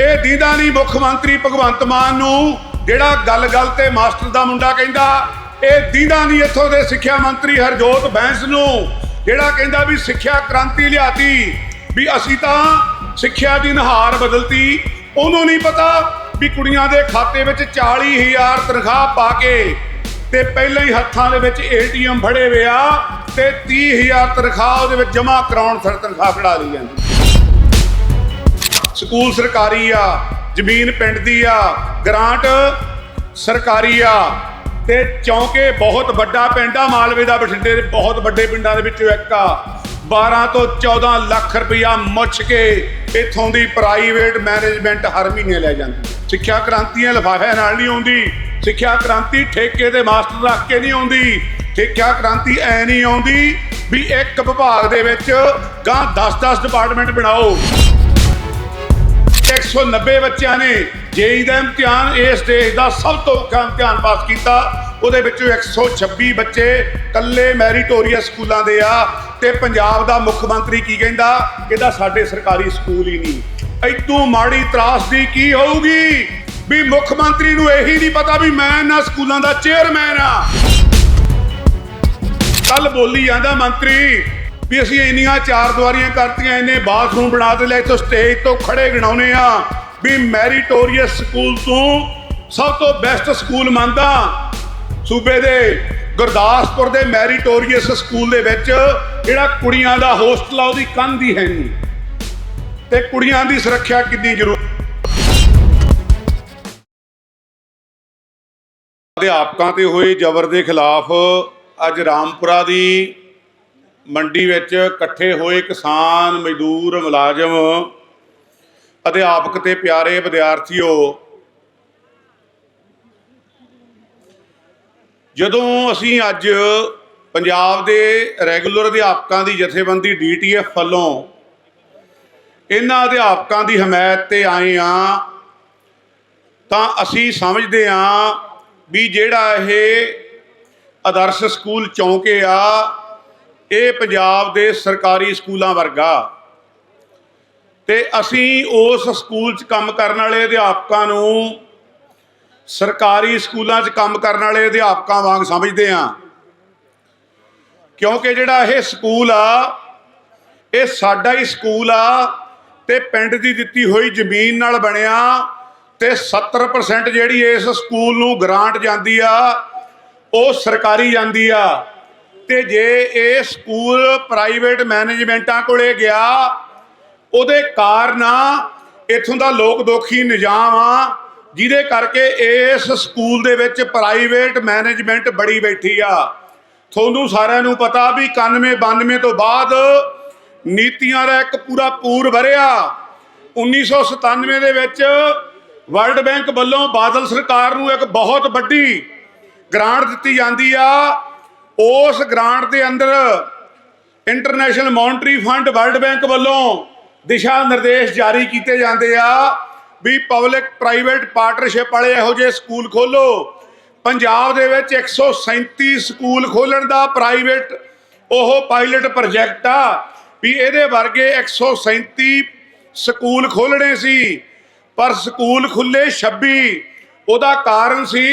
ਇਹ ਦੀਦਾ ਨਹੀਂ ਮੁੱਖ ਮੰਤਰੀ ਭਗਵੰਤ ਮਾਨ ਨੂੰ ਜਿਹੜਾ ਗੱਲ-ਗੱਲ ਤੇ ਮਾਸਟਰ ਦਾ ਮੁੰਡਾ ਕਹਿੰਦਾ, ਇਹ ਦੀਦਾ ਨਹੀਂ ਇੱਥੋਂ ਦੇ ਸਿੱਖਿਆ ਮੰਤਰੀ ਹਰਜੋਤ ਬੈਂਸ ਨੂੰ ਜਿਹੜਾ ਕਹਿੰਦਾ ਵੀ ਸਿੱਖਿਆ ਕ੍ਰਾਂਤੀ ਲਿਆਤੀ, ਵੀ ਅਸੀਂ ਤਾਂ ਸਿੱਖਿਆ ਦੀ ਨਹਾਰ ਬਦਲਤੀ। ਉਹਨੂੰ ਨਹੀਂ ਪਤਾ ਵੀ ਕੁੜੀਆਂ ਦੇ ਖਾਤੇ ਵਿੱਚ 40000 ਤਨਖਾਹ ਪਾ ਕੇ ਤੇ ਪਹਿਲਾਂ ਹੀ ਹੱਥਾਂ ਦੇ ਵਿੱਚ ਏਟੀਐਮ ਫੜੇ ਵਿਆ ਤੇ 30000 ਤਨਖਾਹ ਉਹਦੇ ਵਿੱਚ ਜਮ੍ਹਾਂ ਕਰਾਉਣ ਫਿਰ ਤਨਖਾਹ ਫੜਾ ਲਈ ਜਾਂਦੀ। ਸਕੂਲ ਸਰਕਾਰੀ ਆ, ਜ਼ਮੀਨ ਪਿੰਡ ਦੀ ਆ, ਗ੍ਰਾਂਟ ਸਰਕਾਰੀ ਆ। ਤੇ ਚੌਂਕੇ ਬਹੁਤ ਵੱਡਾ ਪਿੰਡ ਆ, ਮਾਲਵੇ ਦਾ ਬਠਿੰਡੇ ਦੇ ਬਹੁਤ ਵੱਡੇ ਪਿੰਡਾਂ ਦੇ ਵਿੱਚੋਂ ਇੱਕ ਆ। 12 ਤੋਂ 14 ਲੱਖ ਰੁਪਇਆ ਮੁੱਛ ਕੇ ਇਥੋਂ ਦੀ ਪ੍ਰਾਈਵੇਟ ਮੈਨੇਜਮੈਂਟ ਹਰ ਮਹੀਨੇ ਲੈ ਜਾਂਦੀ ਸਿੱਖਿਆ ਕ੍ਰਾਂਤੀਆਂ ਲਿਫਾਫਿਆਂ ਨਾਲ ਨਹੀਂ ਆਉਂਦੀ, ਸਿੱਖਿਆ ਕ੍ਰਾਂਤੀ ਠੇਕੇ ਦੇ ਮਾਸਟਰ ਰੱਖ ਕੇ ਨਹੀਂ ਆਉਂਦੀ, ਸਿੱਖਿਆ ਕ੍ਰਾਂਤੀ ਐ ਨਹੀਂ ਆਉਂਦੀ ਵੀ ਇੱਕ ਵਿਭਾਗ ਦੇ ਵਿੱਚ ਗਾਂ 10-10 ਡਿਪਾਰਟਮੈਂਟ ਬਣਾਓ। 190 ਬੱਚਿਆਂ ਨੇ ਜੇਈ ਦਾ ਇਮਤਿਹਾਨ ਇਸ ਦੇਸ਼ ਦਾ ਸਭ ਤੋਂ ਔਖਾ ਇਮਤਿਹਾਨ ਪਾਸ ਕੀਤਾ। ਉਹਦੇ ਵਿੱਚੋਂ 126 ਬੱਚੇ ਕੱਲੇ ਮੈਰੀਟੋਰੀਅਸ ਸਕੂਲਾਂ ਦੇ ਆ ਤੇ ਪੰਜਾਬ ਦਾ ਮੁੱਖ ਮੰਤਰੀ ਕੀ ਕਹਿੰਦਾ? ਕਹਿੰਦਾ, ਸਾਡੇ ਸਰਕਾਰੀ ਸਕੂਲ ਹੀ ਨਹੀਂ। ਐਤੋਂ ਮਾੜੀ ਤਰਾਸਦੀ ਕੀ ਹੋਊਗੀ? ਵੀ ਮੁੱਖ ਮੰਤਰੀ ਨੂੰ ਇਹੀ ਨਹੀਂ ਪਤਾ ਵੀ ਮੈਂ ਇਹਨਾਂ ਸਕੂਲਾਂ ਦਾ ਚੇਅਰਮੈਨ ਆ। ਕੱਲ ਬੋਲੀ ਜਾਂਦਾ ਮੰਤਰੀ ਵੀ ਅਸੀਂ ਇੰਨੀਆਂ ਚਾਰ ਦੁਆਰੀਆਂ ਕਰਤੀਆਂ, ਇੰਨੇ ਬਾਥਰੂਮ ਬਣਾ ਤੇ ਲੈ ਤੋਂ ਸਟੇਜ ਤੋਂ ਖੜੇ ਗਣਾਉਨੇ ਆ। ਵੀ ਮੈਰੀਟੋਰੀਅਸ ਸਕੂਲ ਤੋਂ ਸਭ ਤੋਂ ਬੈਸਟ ਸਕੂਲ ਮੰਨਦਾ। ਸੂਬੇ ਦੇ ਗੁਰਦਾਸਪੁਰ ਦੇ ਮੈਰੀਟੋਰੀਅਸ ਸਕੂਲ ਦੇ ਵਿੱਚ ਜਿਹੜਾ ਕੁੜੀਆਂ ਦਾ ਹੋਸਟਲ ਆ ਉਹਦੀ ਕੰਧ ਹੀ ਹੈ ਨਹੀਂ। ਤੇ ਕੁੜੀਆਂ ਦੀ ਸੁਰੱਖਿਆ ਕਿੰਨੀ ਜ਼ਰੂਰੀ ਅਧਿਆਪਕਾਂ ਤੇ ਹੋਏ ਜ਼ਬਰ ਦੇ ਖਿਲਾਫ ਅੱਜ ਰਾਮਪੁਰਾ ਦੀ ਮੰਡੀ ਵਿੱਚ ਇਕੱਠੇ ਹੋਏ ਕਿਸਾਨ, ਮਜ਼ਦੂਰ, ਮੁਲਾਜ਼ਮ ਅਧਿਆਪਕ ਤੇ ਪਿਆਰੇ ਵਿਦਿਆਰਥੀਓ, ਜਦੋਂ ਅਸੀਂ ਅੱਜ ਪੰਜਾਬ ਦੇ ਰੈਗੂਲਰ ਅਧਿਆਪਕਾਂ ਦੀ ਜਥੇਬੰਦੀ ਡੀਟੀਐਫ ਵੱਲੋਂ ਇਹਨਾਂ ਅਧਿਆਪਕਾਂ ਦੀ ਹਮਾਇਤ ਤੇ ਆਏ ਆ ਤਾਂ ਅਸੀਂ ਸਮਝਦੇ ਆ ਵੀ ਜਿਹੜਾ ਇਹ ਆਦਰਸ਼ ਸਕੂਲ ਚੌਂਕੇ ਆ ਇਹ ਪੰਜਾਬ ਦੇ ਸਰਕਾਰੀ ਸਕੂਲਾਂ ਵਰਗਾ। ਤੇ ਅਸੀਂ ਉਸ ਸਕੂਲ 'ਚ ਕੰਮ ਕਰਨ ਵਾਲੇ ਅਧਿਆਪਕਾਂ ਨੂੰ ਸਰਕਾਰੀ ਸਕੂਲਾਂ 'ਚ ਕੰਮ ਕਰਨ ਵਾਲੇ ਅਧਿਆਪਕਾਂ ਵਾਂਗ ਸਮਝਦੇ ਹਾਂ। ਕਿਉਂਕਿ ਜਿਹੜਾ ਇਹ ਸਕੂਲ ਆ, ਇਹ ਸਾਡਾ ਹੀ ਸਕੂਲ ਆ ਤੇ ਪਿੰਡ ਦੀ ਦਿੱਤੀ ਹੋਈ ਜ਼ਮੀਨ ਨਾਲ ਬਣਿਆ ਤੇ 70% ਜਿਹੜੀ ਇਸ ਸਕੂਲ ਨੂੰ ਗ੍ਰਾਂਟ ਜਾਂਦੀ ਆ, ਉਹ ਸਰਕਾਰੀ ਜਾਂਦੀ ਆ। ਤੇ ਜੇ ਇਹ ਸਕੂਲ ਪ੍ਰਾਈਵੇਟ ਮੈਨੇਜਮੈਂਟਾਂ ਕੋਲੇ ਗਿਆ, ਉਹਦੇ ਕਾਰਨ ਇਥੋਂ ਦਾ ਲੋਕ ਦੋਖੀ, ਨਿਜ਼ਾਮ ਆ, ਜਿਹਦੇ ਕਰਕੇ ਇਸ ਸਕੂਲ ਦੇ ਵਿੱਚ ਪ੍ਰਾਈਵੇਟ ਮੈਨੇਜਮੈਂਟ ਬੜੀ ਬੈਠੀ ਆ। ਤੁਹਾਨੂੰ ਸਾਰਿਆਂ ਨੂੰ ਪਤਾ ਵੀ 91 92 ਤੋਂ ਬਾਅਦ ਨੀਤੀਆਂ ਦਾ ਇੱਕ ਪੂਰਾ ਪੂਰ ਭਰਿਆ 1997 ਦੇ ਵਿੱਚ ਵਰਲਡ ਬੈਂਕ ਵੱਲੋਂ ਬਾਦਲ ਸਰਕਾਰ ਨੂੰ ਇੱਕ ਬਹੁਤ ਵੱਡੀ ਗ੍ਰਾਂਟ ਦਿੱਤੀ ਜਾਂਦੀ ਆ। ਉਸ ਗ੍ਰਾਂਟ ਦੇ ਅੰਦਰ international monetary fund world bank ਵੱਲੋਂ ਦਿਸ਼ਾ ਨਿਰਦੇਸ਼ ਜਾਰੀ ਕੀਤੇ ਜਾਂਦੇ ਆ ਵੀ ਪਬਲਿਕ ਪ੍ਰਾਈਵੇਟ ਪਾਰਟਨਰਸ਼ਿਪ ਵਾਲੇ ਇਹੋ ਜਿਹੇ ਸਕੂਲ ਖੋਲੋ ਪੰਜਾਬ ਦੇ ਵਿੱਚ 137 ਸਕੂਲ ਖੋਲਣ ਦਾ ਪ੍ਰਾਈਵੇਟ ਉਹ ਪਾਇਲਟ ਪ੍ਰੋਜੈਕਟ ਆ ਵੀ ਇਹਦੇ ਵਰਗੇ 137 ਸਕੂਲ ਖੋਲਣੇ ਸੀ। ਪਰ ਸਕੂਲ ਖੁੱਲੇ 26 ਉਹਦਾ ਕਾਰਨ ਸੀ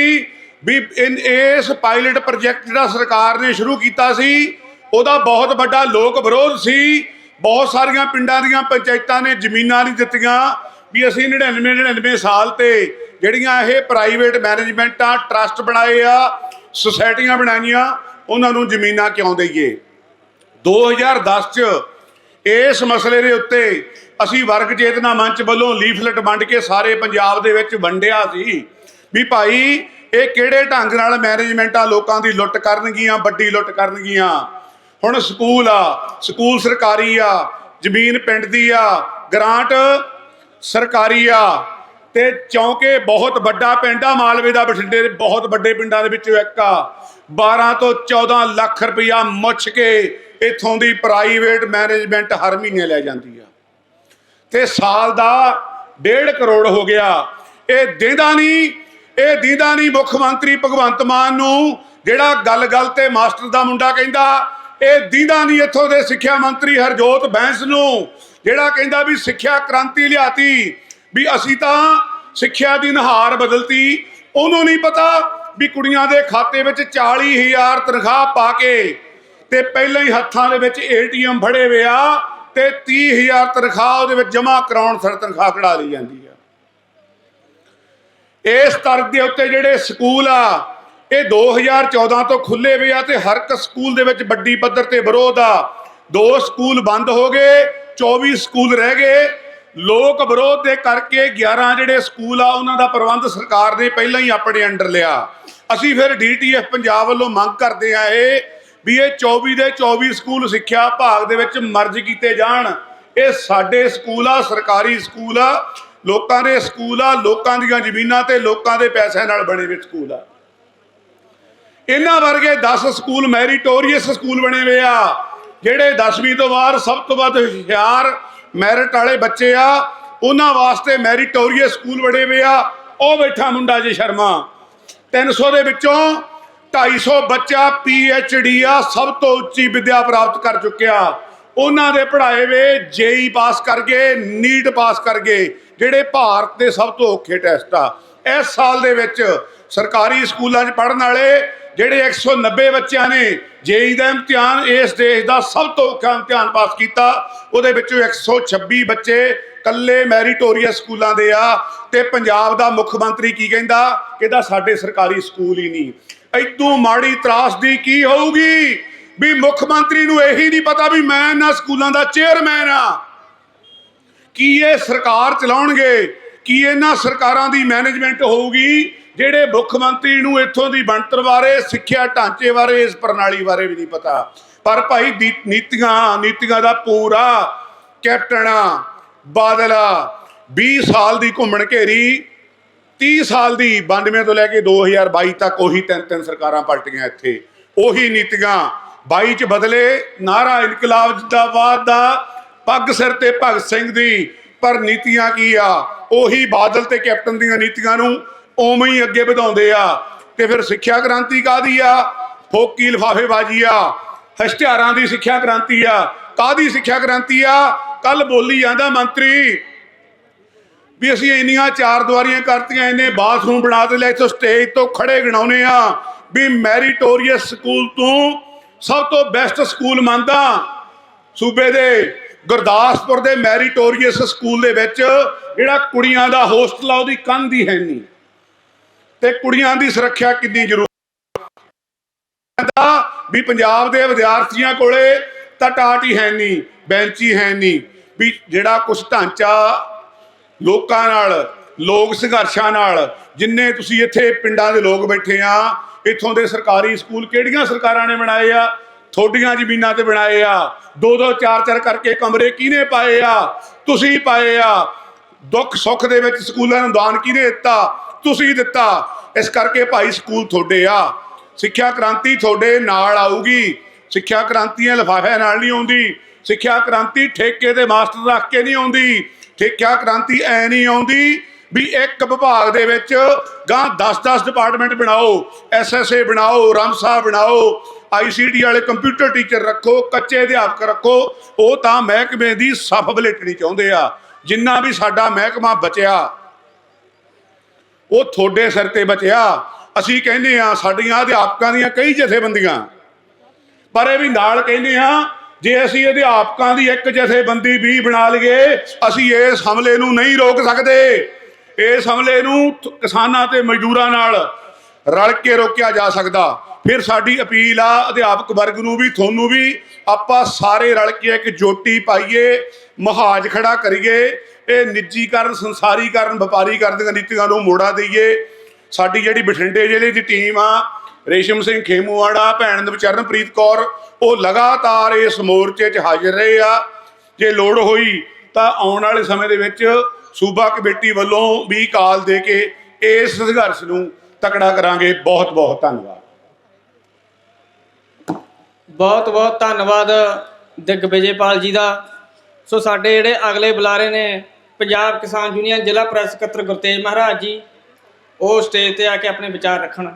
ਵੀ ਇਨ ਇਸ ਪਾਇਲਟ ਪ੍ਰੋਜੈਕਟ ਜਿਹੜਾ ਸਰਕਾਰ ਨੇ ਸ਼ੁਰੂ ਕੀਤਾ ਸੀ, ਉਹਦਾ ਬਹੁਤ ਵੱਡਾ ਲੋਕ ਵਿਰੋਧ ਸੀ। ਬਹੁਤ ਸਾਰੀਆਂ ਪਿੰਡਾਂ ਦੀਆਂ ਪੰਚਾਇਤਾਂ ਨੇ ਜ਼ਮੀਨਾਂ ਨਹੀਂ ਦਿੱਤੀਆਂ। ਵੀ ਅਸੀਂ 99 99 ਸਾਲ ਤੇ ਜਿਹੜੀਆਂ ਇਹ ਪ੍ਰਾਈਵੇਟ ਮੈਨੇਜਮੈਂਟਾਂ ਟਰਸਟ ਬਣਾਏ ਆ ਸੁਸਾਇਟੀਆਂ ਬਣਾਈਆਂ, ਉਹਨਾਂ ਨੂੰ ਜ਼ਮੀਨਾਂ ਕਿਉਂ ਦਈਏ? 2010 ਚ ਇਸ ਮਸਲੇ ਦੇ ਉੱਤੇ ਅਸੀਂ ਵਰਗ ਚੇਤਨਾ ਮੰਚ ਵੱਲੋਂ ਲੀਫਲਟ ਵੰਡ ਕੇ ਸਾਰੇ ਪੰਜਾਬ ਦੇ ਵਿੱਚ ਵੰਡਿਆ ਸੀ। ਵੀ ਭਾਈ ਇਹ ਕਿਹੜੇ ਢੰਗ ਨਾਲ ਮੈਨੇਜਮੈਂਟ ਆ ਲੋਕਾਂ ਦੀ ਲੁੱਟ ਕਰਨਗੀਆਂ, ਵੱਡੀ ਲੁੱਟ ਕਰਨਗੀਆਂ? ਹੁਣ ਸਕੂਲ ਆ, ਸਕੂਲ ਸਰਕਾਰੀ ਆ, ਜ਼ਮੀਨ ਪਿੰਡ ਦੀ ਆ, ਗ੍ਰਾਂਟ ਸਰਕਾਰੀ ਆ। ਤੇ ਚੌਂਕੇ ਬਹੁਤ ਵੱਡਾ ਪਿੰਡ ਆ, ਮਾਲਵੇ ਦਾ ਬਠਿੰਡੇ ਦੇ ਬਹੁਤ ਵੱਡੇ ਪਿੰਡਾਂ ਦੇ ਵਿੱਚੋਂ ਇੱਕ ਆ। 12 ਤੋਂ 14 ਲੱਖ ਰੁਪਇਆ ਮੁੱਛ ਕੇ ਇਥੋਂ ਦੀ ਪ੍ਰਾਈਵੇਟ ਮੈਨੇਜਮੈਂਟ ਹਰ ਮਹੀਨੇ ਲੈ ਜਾਂਦੀ ਆ। ਤੇ ਸਾਲ ਦਾ 1.5 ਕਰੋੜ ਹੋ ਗਿਆ। ਇਹ ਦਿੰਦਾ ਨਹੀਂ ਇਹ ਦੀਦਾ ਨਹੀਂ ਮੁੱਖ ਮੰਤਰੀ ਭਗਵੰਤ ਮਾਨ ਨੂੰ ਜਿਹੜਾ ਗੱਲ-ਗੱਲ ਤੇ ਮਾਸਟਰ ਦਾ ਮੁੰਡਾ ਕਹਿੰਦਾ, ਇਹ ਦੀਦਾ ਨਹੀਂ ਇੱਥੋਂ ਦੇ ਸਿੱਖਿਆ ਮੰਤਰੀ ਹਰਜੋਤ ਬੈਂਸ ਨੂੰ ਜਿਹੜਾ ਕਹਿੰਦਾ ਵੀ ਸਿੱਖਿਆ ਕ੍ਰਾਂਤੀ ਲਿਆਤੀ, ਵੀ ਅਸੀਂ ਤਾਂ ਸਿੱਖਿਆ ਦੀ ਨਹਾਰ ਬਦਲਤੀ, ਉਹਨੂੰ ਨਹੀਂ ਪਤਾ ਵੀ ਕੁੜੀਆਂ ਦੇ ਖਾਤੇ ਵਿੱਚ 40000 ਤਨਖਾਹ ਪਾ ਕੇ ਤੇ ਪਹਿਲਾਂ ਹੀ ਹੱਥਾਂ ਦੇ ਵਿੱਚ ਏਟੀਐਮ ਫੜੇ ਹੋਇਆ ਤੇ 30000 ਤਨਖਾਹ ਉਹਦੇ ਵਿੱਚ ਜਮ੍ਹਾਂ ਕਰਾਉਣ ਸਰ ਤਨਖਾਹ ਕਢਾ ਲਈ ਜਾਂਦੀ ਆ। ਇਸ ਤਰਕ ਦੇ ਉੱਤੇ ਜਿਹੜੇ ਸਕੂਲ ਆ, ਇਹ 2014 ਤੋਂ ਖੁੱਲੇ ਹੋਏ ਆ ਤੇ ਹਰ ਇੱਕ ਸਕੂਲ ਦੇ ਵਿੱਚ ਵੱਡੀ ਪੱਧਰ ਤੇ ਵਿਰੋਧ ਆ। ਦੋ ਸਕੂਲ ਬੰਦ ਹੋ ਗਏ 24 ਸਕੂਲ ਰਹਿ ਗਏ। ਲੋਕ ਵਿਰੋਧ ਦੇ ਕਰਕੇ 11 ਜਿਹੜੇ ਸਕੂਲ ਆ, ਉਹਨਾਂ ਦਾ ਪ੍ਰਬੰਧ ਸਰਕਾਰ ਨੇ ਪਹਿਲਾਂ ਹੀ ਆਪਣੇ ਅੰਡਰ ਲਿਆ। ਅਸੀਂ ਫਿਰ ਡੀਟੀਐਫ ਪੰਜਾਬ ਵੱਲੋਂ ਮੰਗ ਕਰਦੇ ਆ ਇਹ, ਵੀ ਇਹ 24 ਦੇ 24 ਸਕੂਲ ਸਿੱਖਿਆ ਭਾਗ ਦੇ ਵਿੱਚ ਮਰਜ ਕੀਤੇ ਜਾਣ। ਇਹ ਸਾਡੇ ਸਕੂਲ ਆ, ਸਰਕਾਰੀ ਸਕੂਲ ਆ ਲੋਕਾਂ ਦੇ ਸਕੂਲ ਆ, ਲੋਕਾਂ ਦੀਆਂ ਜ਼ਮੀਨਾਂ ਤੇ ਲੋਕਾਂ ਦੇ ਪੈਸਿਆਂ ਨਾਲ ਬਣੇ ਹੋਏ ਸਕੂਲ ਆ। ਇਹਨਾਂ ਵਰਗੇ 10 ਸਕੂਲ ਮੈਰੀਟੋਰੀਅਸ ਸਕੂਲ ਬਣੇ ਹੋਏ ਆ, ਜਿਹੜੇ 10ਵੀਂ ਤੋਂ ਬਾਅਦ ਸਭ ਤੋਂ ਵੱਧ ਹੁਸ਼ਿਆਰ ਮੈਰਿਟ ਵਾਲੇ ਬੱਚੇ ਆ, ਉਹਨਾਂ ਵਾਸਤੇ ਮੈਰੀਟੋਰੀਅਸ ਸਕੂਲ ਬਣੇ ਹੋਏ ਆ। ਉਹ ਬੈਠਾ ਮੁੰਡਾ ਜੀ ਸ਼ਰਮਾ। 300 ਦੇ ਵਿੱਚੋਂ 250 ਬੱਚਾ ਪੀ ਐਚ ਡੀ ਆ, ਸਭ ਤੋਂ ਉੱਚੀ ਵਿੱਦਿਆ ਪ੍ਰਾਪਤ ਕਰ ਚੁੱਕਿਆ। ਉਹਨਾਂ ਦੇ ਪੜ੍ਹਾਏ ਵੇ ਜੇਈ ਪਾਸ ਕਰ ਗਏ, ਨੀਟ ਪਾਸ ਕਰ ਗਏ। ਜਿਹੜੇ ਭਾਰਤ ਦੇ ਸਭ ਤੋਂ ਔਖੇ ਟੈਸਟ ਆ, ਇਸ ਸਾਲ ਦੇ ਵਿੱਚ ਸਰਕਾਰੀ ਸਕੂਲਾਂ 'ਚ ਪੜ੍ਹਨ ਵਾਲੇ ਜਿਹੜੇ 190 ਬੱਚਿਆਂ ਨੇ ਜੇਈ ਦਾ ਇਮਤਿਹਾਨ, ਇਸ ਦੇਸ਼ ਦਾ ਸਭ ਤੋਂ ਔਖਾ ਇਮਤਿਹਾਨ ਪਾਸ ਕੀਤਾ, ਉਹਦੇ ਵਿੱਚੋਂ 126 ਬੱਚੇ ਕੱਲੇ ਮੈਰੀਟੋਰੀਅਸ ਸਕੂਲਾਂ ਦੇ ਆ ਤੇ ਪੰਜਾਬ ਦਾ ਮੁੱਖ ਮੰਤਰੀ ਕੀ ਕਹਿੰਦਾ? ਕਹਿੰਦਾ ਸਾਡੇ ਸਰਕਾਰੀ ਸਕੂਲ ਹੀ ਨਹੀਂ। ਐਦੋਂ ਮਾੜੀ ਤਰਾਸਦੀ ਕੀ ਹੋਊਗੀ? ਵੀ ਮੁੱਖ ਮੰਤਰੀ ਨੂੰ ਇਹੀ ਨਹੀਂ ਪਤਾ ਵੀ ਮੈਂ ਇਹਨਾਂ ਸਕੂਲਾਂ ਦਾ ਚੇਅਰਮੈਨ ਆ। ਕੀ ਇਹ ਸਰਕਾਰ ਚਲਾਉਣਗੇ? ਕੀ ਇਹਨਾਂ ਸਰਕਾਰਾਂ ਦੀ ਮੈਨੇਜਮੈਂਟ ਹੋਊਗੀ? ਜਿਹੜੇ ਮੁੱਖ ਮੰਤਰੀ ਨੂੰ ਇੱਥੋਂ ਦੀ ਬਣਤਰ ਬਾਰੇ ਸਿੱਖਿਆ ਢਾਂਚੇ ਬਾਰੇ ਇਸ ਪ੍ਰਣਾਲੀ ਬਾਰੇ ਵੀ ਨਹੀਂ ਪਤਾ। ਪਰ ਭਾਈ ਨੀਤੀਆਂ ਨੀਤੀਆਂ ਦਾ ਪੂਰਾ ਕੈਪਟਨ ਆ, ਬਾਦਲ ਆ। 20 ਸਾਲ ਦੀ ਘੁੰਮਣ ਘੇਰੀ 30 ਸਾਲ ਦੀ 92 ਤੋਂ ਲੈ ਕੇ 2022 ਤੱਕ ਉਹੀ ਤਿੰਨ ਤਿੰਨ ਸਰਕਾਰਾਂ ਪਲਟੀਆਂ ਇੱਥੇ। ਉਹੀ ਨੀਤੀਆਂ 22 ਚ ਬਦਲੇ ਨਾਰਾ ਇਨਕਲਾਬ ਜਿੰਦਾਬਾਦ ਦਾ ਪੱਗ ਸਿਰ ਤੇ ਭਗਤ ਸਿੰਘ ਦੀ, ਪਰ ਨੀਤੀਆਂ ਕੀ ਆ? ਉਹੀ ਬਾਦਲ ਤੇ ਕੈਪਟਨ ਦੀਆਂ ਨੀਤੀਆਂ ਨੂੰ ਉਵੇਂ ਹੀ ਅੱਗੇ ਵਧਾਉਂਦੇ ਆ। ਤੇ ਫਿਰ ਸਿੱਖਿਆ ਕ੍ਰਾਂਤੀ ਕਾਦੀ ਆ? ਫੋਕੀ ਲਿਫਾਫੇਬਾਜ਼ੀ ਆ। ਹਸ਼ਤਿਆਰਾਂ ਦੀ ਸਿੱਖਿਆ ਕ੍ਰਾਂਤੀ ਆ। ਕਾਦੀ ਸਿੱਖਿਆ ਕ੍ਰਾਂਤੀ ਆ? ਕੱਲ ਬੋਲੀ ਜਾਂਦਾ ਮੰਤਰੀ ਵੀ ਅਸੀਂ ਇੰਨੀਆਂ ਚਾਰ ਦੁਆਰੀਆਂ ਕਰਤੀਆਂ, ਇੰਨੇ ਬਾਥਰੂਮ ਬਣਾ ਤੇ ਲੈ ਇੱਥੋਂ ਸਟੇਜ ਤੋਂ ਖੜੇ ਗਣਾਉਨੇ ਆ ਵੀ ਮੈਰੀਟੋਰੀਅਸ ਸਕੂਲ ਤੋਂ ਸਭ ਤੋਂ ਬੈਸਟ ਸਕੂਲ ਮੰਨਦਾ ਸੂਬੇ ਦੇ ਗੁਰਦਾਸਪੁਰ ਦੇ ਮੈਰੀਟੋਰੀਅਸ ਸਕੂਲ ਦੇ ਵਿੱਚ ਜਿਹੜਾ ਕੁੜੀਆਂ ਦਾ ਹੋਸਟਲ ਆ, ਉਹਦੀ ਕੰਧ ਹੀ ਹੈ ਨਹੀਂ ਤੇ ਕੁੜੀਆਂ ਦੀ ਸੁਰੱਖਿਆ ਕਿੰਨੀ ਜ਼ਰੂਰੀ ਦਾ ਵੀ ਪੰਜਾਬ ਦੇ ਵਿਦਿਆਰਥੀਆਂ ਕੋਲੇ ਤਾਂ ਟਾਟ ਹੀ ਹੈ ਨਹੀਂ ਬੈਂਚ ਹੀ ਹੈ ਨਹੀਂ ਵੀ ਜਿਹੜਾ ਕੁਝ ਢਾਂਚਾ ਲੋਕਾਂ ਨਾਲ, ਲੋਕ ਸੰਘਰਸ਼ਾਂ ਨਾਲ, ਜਿੰਨੇ ਤੁਸੀਂ ਇੱਥੇ ਪਿੰਡਾਂ ਦੇ ਲੋਕ ਬੈਠੇ ਆ, ਇੱਥੋਂ ਦੇ ਸਰਕਾਰੀ ਸਕੂਲ ਕਿਹੜੀਆਂ ਸਰਕਾਰਾਂ ਨੇ ਬਣਾਏ ਆ? ਥੋਡੀਆਂ ਜ਼ਮੀਨਾਂ ਤੇ ਬਣਾਏ ਆ। ਦੋ ਦੋ, ਚਾਰ ਚਾਰ ਕਰਕੇ ਕਮਰੇ ਕਿਹਨੇ ਪਾਏ ਆ? ਤੁਸੀਂ ਪਾਏ ਆ। ਦੁੱਖ ਸੁੱਖ ਦੇ ਵਿੱਚ ਸਕੂਲਾਂ ਨੂੰ ਦਾਨ ਕਿਹਨੇ ਦਿੱਤਾ? ਤੁਸੀਂ ਦਿੱਤਾ। ਇਸ ਕਰਕੇ ਭਾਈ ਸਕੂਲ ਤੁਹਾਡੇ ਆ। ਸਿੱਖਿਆ ਕ੍ਰਾਂਤੀ ਤੁਹਾਡੇ ਨਾਲ ਆਊਗੀ। ਸਿੱਖਿਆ ਕ੍ਰਾਂਤੀਆਂ ਲਿਫਾਫਿਆਂ ਨਾਲ ਨਹੀਂ ਆਉਂਦੀ। ਸਿੱਖਿਆ ਕ੍ਰਾਂਤੀ ਠੇਕੇ ਤੇ ਮਾਸਟਰ ਰੱਖ ਕੇ ਨਹੀਂ ਆਉਂਦੀ। ਸਿੱਖਿਆ ਕ੍ਰਾਂਤੀ ਐ ਨਹੀਂ ਆਉਂਦੀ ਵੀ ਇੱਕ ਵਿਭਾਗ ਦੇ ਵਿੱਚ ਗਾਂ 10-10 ਡਿਪਾਰਟਮੈਂਟ ਬਣਾਓ ਐਸਐਸਏ ਬਣਾਓ ਰਮਸਾ ਬਣਾਓ। ਆਈਸੀਟੀ ਵਾਲੇ ਕੰਪਿਊਟਰ ਟੀਚਰ ਰੱਖੋ, ਕੱਚੇ ਅਧਿਆਪਕ ਰੱਖੋ, ਉਹ ਤਾਂ ਮਹਿਕਮੇ ਦੀ ਸਫ ਬਲੇਟਣੀ ਚਾਹੁੰਦੇ ਆ, ਜਿੰਨਾ ਵੀ ਸਾਡਾ ਮਹਿਕਮਾ ਬਚਿਆ, ਉਹ ਤੁਹਾਡੇ ਸਿਰ ਤੇ ਬਚਿਆ। ਅਸੀਂ ਕਹਿੰਦੇ ਆ ਸਾਡੀਆਂ ਅਧਿਆਪਕਾਂ ਦੀਆਂ ਕਈ ਜਥੇਬੰਦੀਆਂ, ਪਰ ਇਹ ਵੀ ਨਾਲ ਕਹਿੰਦੇ ਆ ਜੇ ਅਸੀਂ ਅਧਿਆਪਕਾਂ ਦੀ ਇੱਕ ਜਥੇਬੰਦੀ ਵੀ ਬਣਾ ਲਈਏ, ਅਸੀਂ ਇਸ ਹਮਲੇ ਨੂੰ ਨਹੀਂ ਰੋਕ ਸਕਦੇ। ਇਸ ਹਮਲੇ ਨੂੰ ਕਿਸਾਨਾਂ ਤੇ ਮਜ਼ਦੂਰਾਂ ਨਾਲ ਰਲ ਕੇ ਰੋਕਿਆ ਜਾ ਸਕਦਾ। ਫਿਰ ਸਾਡੀ ਅਪੀਲ ਆ, ਅਧਿਆਪਕ ਵਰਗ ਨੂੰ ਵੀ, ਤੁਹਾਨੂੰ ਵੀ ਆਪਾਂ ਸਾਰੇ ਰਲ ਕੇ ਇੱਕ ਜੋਟੀ ਪਾਈਏ, ਮਹਾਜ ਖੜਾ ਕਰੀਏ, ਇਹ ਨਿੱਜੀਕਰਨ, ਸੰਸਾਰੀਕਰਨ, ਵਪਾਰੀਕਰਨ ਦੀਆਂ ਨੀਤੀਆਂ ਨੂੰ ਮੋੜਾ ਦਈਏ। ਸਾਡੀ ਜਿਹੜੀ ਬਠਿੰਡੇ ਜ਼ਿਲ੍ਹੇ ਦੀ ਟੀਮ ਆ, ਰੇਸ਼ਮ ਸਿੰਘ ਖੇਮੂਆੜਾ ਭੈਣ ਨਵਚਰਨਪ੍ਰੀਤ ਕੌਰ, ਉਹ ਲਗਾਤਾਰ ਇਸ ਮੋਰਚੇ 'ਚ ਹਾਜ਼ਰ ਰਹੇ ਆ। ਜੇ ਲੋੜ ਹੋਈ ਤਾਂ ਆਉਣ ਵਾਲੇ ਸਮੇਂ ਦੇ ਵਿੱਚ ਸੂਬਾ ਕਮੇਟੀ ਵੱਲੋਂ ਵੀ ਕਾਲ ਦੇ ਕੇ ਇਸ ਸੰਘਰਸ਼ ਨੂੰ ਤਕੜਾ ਕਰਾਂਗੇ। ਬਹੁਤ ਬਹੁਤ ਧੰਨਵਾਦ। ਬਹੁਤ ਬਹੁਤ ਧੰਨਵਾਦ ਦਿਗਵਿਜੇਪਾਲ ਜੀ ਦਾ। ਸੋ ਸਾਡੇ ਜਿਹੜੇ ਅਗਲੇ ਬੁਲਾਰੇ ਨੇ ਪੰਜਾਬ ਕਿਸਾਨ ਯੂਨੀਅਨ ਜ਼ਿਲ੍ਹਾ ਪ੍ਰੈਸ ਸਕੱਤਰ ਗੁਰਤੇਜ ਮਹਾਰਾਜ ਜੀ, ਉਹ ਸਟੇਜ ਤੇ ਆ ਕੇ ਆਪਣੇ ਵਿਚਾਰ ਰੱਖਣ।